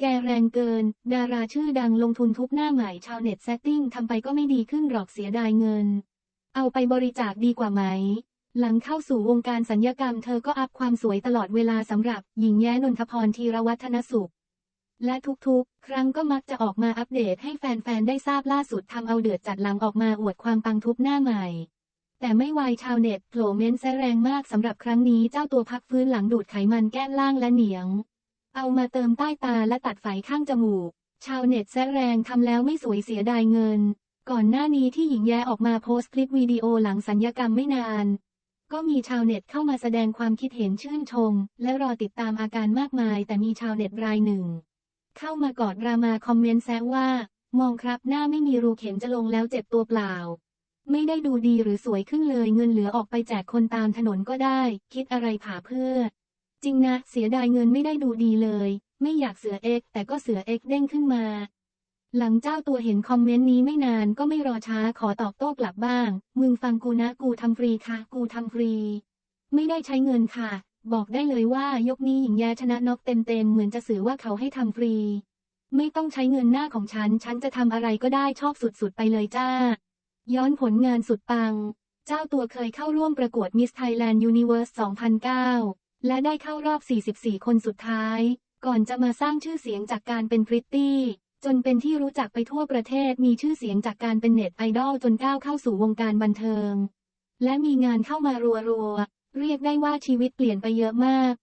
แกแรงเกิน ดาราชื่อดังลงทุนทุบหน้าใหม่ชาวเน็ตแซตติ้งทำไปก็ไม่ดีขึ้นหรอกเสียดายเงิน เอาไปบริจาคดีกว่าไหม หลังเข้าสู่วงการสัญญกรรมเธอก็อัพความสวยตลอดเวลาสำหรับ หญิงแย้นนทพรธีรวัฒนสุข และทุกๆ ครั้งก็มักจะออกมาอัปเดตให้แฟนๆ ได้ทราบล่าสุดทำเอาเดือดจัดหลังออกมาอวดความปังทุบหน้าใหม่ แต่ไม่ไวชาวเน็ตโผล่เม้นแซแรงมากสำหรับครั้งนี้เจ้าตัวพักฟื้นหลังดูดไขมันแก้มล่างและเหนียง เอามาเติมใต้ตาและตัดไฝข้างจมูก ชาวเน็ตแซะแรงทำแล้วไม่สวยเสียดายเงิน ก่อนหน้านี้ที่หญิงแย้ออกมาโพสต์คลิปวิดีโอหลังสัญญกรรมไม่นาน ก็มีชาวเน็ตเข้ามาแสดงความคิดเห็นชื่นชม และรอติดตามอาการมากมาย แต่มีชาวเน็ตรายหนึ่ง เข้ามากอดรามาคอมเมนต์แซะว่า มองครับหน้าไม่มีรูเข็มจะลงแล้วเจ็บตัวเปล่า ไม่ได้ดูดีหรือสวยขึ้นเลยเงินเหลือออกไปแจกคนตามถนนก็ได้ คิดอะไรผ่าเพื่อ จริงนะ เสียดายเงินไม่ได้ดูดีเลย ไม่อยากเสือเอ็กแต่ก็เสือเอ็กเด้งขึ้นมา หลังเจ้าตัวเห็นคอมเมนต์นี้ไม่นานก็ไม่รอช้าขอตอบโต้กลับบ้าง มึงฟังกูนะกูทำฟรีค่ะ กูทำฟรี ไม่ได้ใช้เงินค่ะ บอกได้เลยว่ายกนี้หญิงแย้ชนะน็อกเต็มๆเหมือนจะสื่อว่าเขาให้ทำฟรี ไม่ต้องใช้เงินหน้าของฉัน ฉันจะทำอะไรก็ได้ชอบสุดๆไปเลยจ้า ย้อนผลงานสุดปัง เจ้าตัวเคยเข้าร่วมประกวด Miss Thailand Universe 2009 และได้เข้ารอบ 44 คนสุดท้าย ก่อนจะมาสร้างชื่อเสียงจากการเป็นพริตตี้ จนเป็นที่รู้จักไปทั่วประเทศมีชื่อเสียงจากการเป็นเน็ตไอดอลจนก้าวเข้าสู่วงการบันเทิง และมีงานเข้ามารัวๆ เรียกได้ว่าชีวิตเปลี่ยนไปเยอะมาก